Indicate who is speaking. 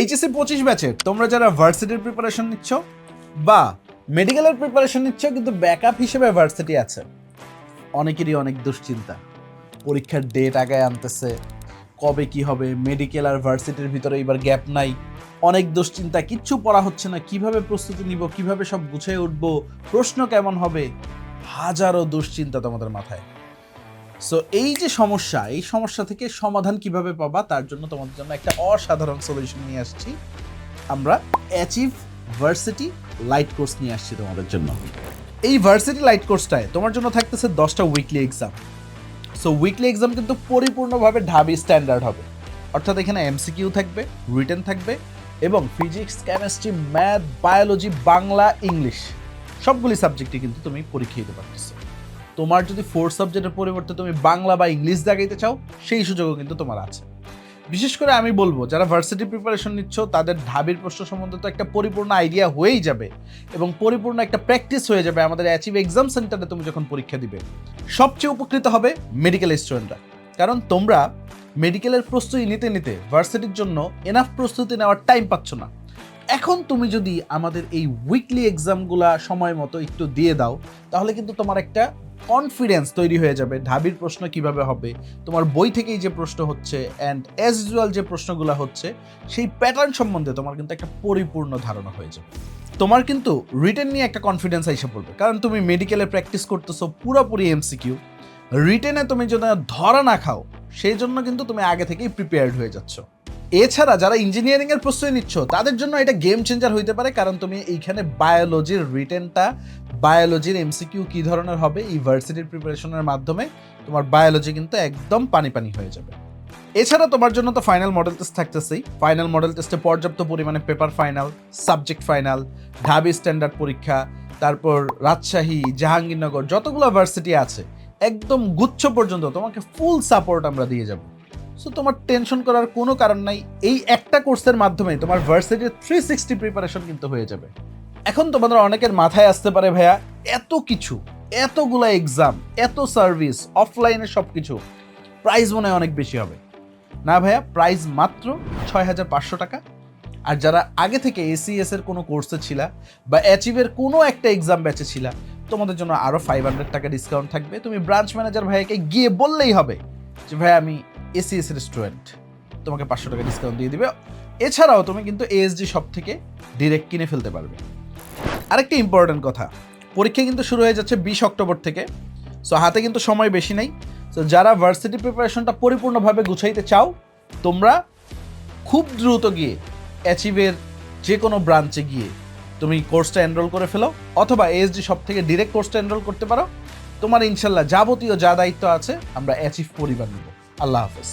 Speaker 1: HSC পঁচিশ ব্যাচে তোমরা যারা ভার্সিটির প্রিপারেশন নিচ্ছ বা মেডিকেলের প্রিপারেশন নিচ্ছ, কিন্তু ব্যাকআপ হিসেবে ভার্সিটি আছে। অনেকেরই অনেক দুশ্চিন্তা। পরীক্ষার ডেট আগে আনতেছে, কবে কি হবে মেডিকেল আর ভার্সিটির ভিতরে এবার গ্যাপ নাই। অনেক দুশ্চিন্তা, কিচ্ছু পড়া হচ্ছে না, কীভাবে প্রস্তুতি নিব, কীভাবে সব গুছিয়ে উঠব, প্রশ্ন কেমন হবে, হাজারো দুশ্চিন্তা তোমাদের মাথায়। সো এই যে সমস্যা, এই সমস্যা থেকে সমাধান কীভাবে পাবা, তার জন্য তোমাদের জন্য একটা অসাধারণ সলিউশন নিয়ে আসছি। আমরা অ্যাচিভ ভার্সিটি লাইট কোর্স নিয়ে আসছি তোমাদের জন্য। এই ভার্সিটি লাইট কোর্সটায় তোমার জন্য থাকতেছে দশটা weekly exam so weekly exam কিন্তু পরিপূর্ণভাবে ঢাবি স্ট্যান্ডার্ড হবে। অর্থাৎ এখানে এমসিকিউ থাকবে রিটেন থাকবে এবং physics chemistry math biology Bangla English সবগুলি সাবজেক্টে কিন্তু তুমি পরীক্ষা দিতে পারতেছো। তোমার যদি ফোর সাবজেক্টের পরিবর্তে তুমি বাংলা বা ইংলিশ দেখাইতে চাও, সেই সুযোগও কিন্তু তোমার আছে। বিশেষ করে আমি বলব, যারা ভার্সিটি প্রিপারেশন নিচ্ছ, তাদের ঢাবির প্রশ্ন সম্বন্ধে তো একটা পরিপূর্ণ আইডিয়া হয়েই যাবে এবং পরিপূর্ণ একটা প্র্যাকটিস হয়ে যাবে আমাদের অ্যাচিভ এক্সাম সেন্টারে তুমি যখন পরীক্ষা দিবে। সবচেয়ে উপকৃত হবে মেডিকেল স্টুডেন্টরা কারণ তোমরা মেডিকেলের প্রস্তুতি নিতে নিতে ভার্সিটির জন্য এনাফ প্রস্তুতি নেওয়ার টাইম পাচ্ছ না। এখন তুমি যদি আমাদের এই উইকলি এক্সামগুলা সময় মতো একটু দিয়ে দাও, তাহলে কিন্তু তোমার একটা কনফিডেন্স তৈরি হয়ে যাবে, ঢাবির প্রশ্ন কীভাবে হবে, তোমার বই থেকেই যে প্রশ্ন হচ্ছে অ্যান্ড অ্যাজ ইউজুয়াল যে প্রশ্নগুলো হচ্ছে, সেই প্যাটার্ন সম্বন্ধে তোমার কিন্তু একটা পরিপূর্ণ ধারণা হয়ে যাবে। তোমার কিন্তু রিটেন নিয়ে একটা কনফিডেন্স এসে পড়বে, কারণ তুমি মেডিকেলে প্র্যাকটিস করতেছো পুরোপুরি এমসিকিউ রিটেনে তুমি যদি ধরা না খাও, সেই জন্য কিন্তু তুমি আগে থেকেই প্রিপেয়ার্ড হয়ে যাচ্ছ। এছাড়া যারা ইঞ্জিনিয়ারিং এর প্রস্তুতি নিচ্ছ, তাদের জন্য এটা গেম চেঞ্জার হইতে পারে, কারণ তুমি এইখানে বায়োলজির রিটেনটা বায়োলজির এমসিকিউ কি ধরনের হবে, এই ভার্সিটির প্রিপারেশনের মাধ্যমে তোমার বায়োলজি কিন্তু একদম পানি পানি হয়ে যাবে। এছাড়া তোমার জন্য তো ফাইনাল মডেল টেস্ট থাকতেছেই। ফাইনাল মডেল টেস্টে পর্যাপ্ত পরিমাণে পেপার ফাইনাল সাবজেক্ট ফাইনাল ঢাবি স্ট্যান্ডার্ড পরীক্ষা, তারপর রাজশাহী, জাহাঙ্গীরনগর, যতগুলো ভার্সিটি আছে, একদম গুচ্ছ পর্যন্ত তোমাকে ফুল সাপোর্ট আমরা দিয়ে যাব। সো তোমার টেনশন করার কোনো কারণ নাই। এই একটা কোর্সের মাধ্যমে তোমার ভার্সিটির থ্রি সিক্সটি প্রিপারেশন কিন্তু হয়ে যাবে। এখন তোমাদের অনেকের মাথায় আসতে পারে, ভাইয়া, এত কিছু, এতগুলা এক্সাম এত সার্ভিস অফলাইনে সব কিছু প্রাইস মনে হয় অনেক বেশি হবে। না, ভাইয়া প্রাইস মাত্র ছয় হাজার পাঁচশো টাকা। আর যারা আগে থেকে এসিএস এর কোনো কোর্সে ছিলা বা অ্যাচিভের কোনো একটা এক্সাম ব্যাচে ছিলা, তোমাদের জন্য আরও ফাইভ হান্ড্রেড টাকা ডিসকাউন্ট থাকবে। তুমি ব্রাঞ্চ ম্যানেজার ভাইয়াকে গিয়ে বললেই হবে যে ভাই আমি এসিএস এর স্টুডেন্ট তোমাকে পাঁচশো টাকা ডিসকাউন্ট দিয়ে দিবে। এছাড়াও তুমি কিন্তু এএসডি শপ থেকে ডিরেক্ট কিনে ফেলতে পারবে। আরেকটা ইম্পর্টেন্ট কথা। পরীক্ষা কিন্তু শুরু হয়ে যাচ্ছে বিশ অক্টোবর থেকে। সো হাতে কিন্তু সময় বেশি নেই। সো যারা ভার্সিটি প্রিপারেশনটা পরিপূর্ণভাবে গুছাইতে চাও, তোমরা খুব দ্রুত গিয়ে অ্যাচিভের যে কোনো ব্রাঞ্চে গিয়ে তুমি কোর্সটা এনরোল করে ফেলো, অথবা এএসডি সব থেকে ডিরেক্ট কোর্সটা এনরোল করতে পারো। তোমার ইনশাল্লাহ যাবতীয় যা দায়িত্ব আছে, আমরা অ্যাচিভ পরিবার নেব। আল্লাহ হাফেজ।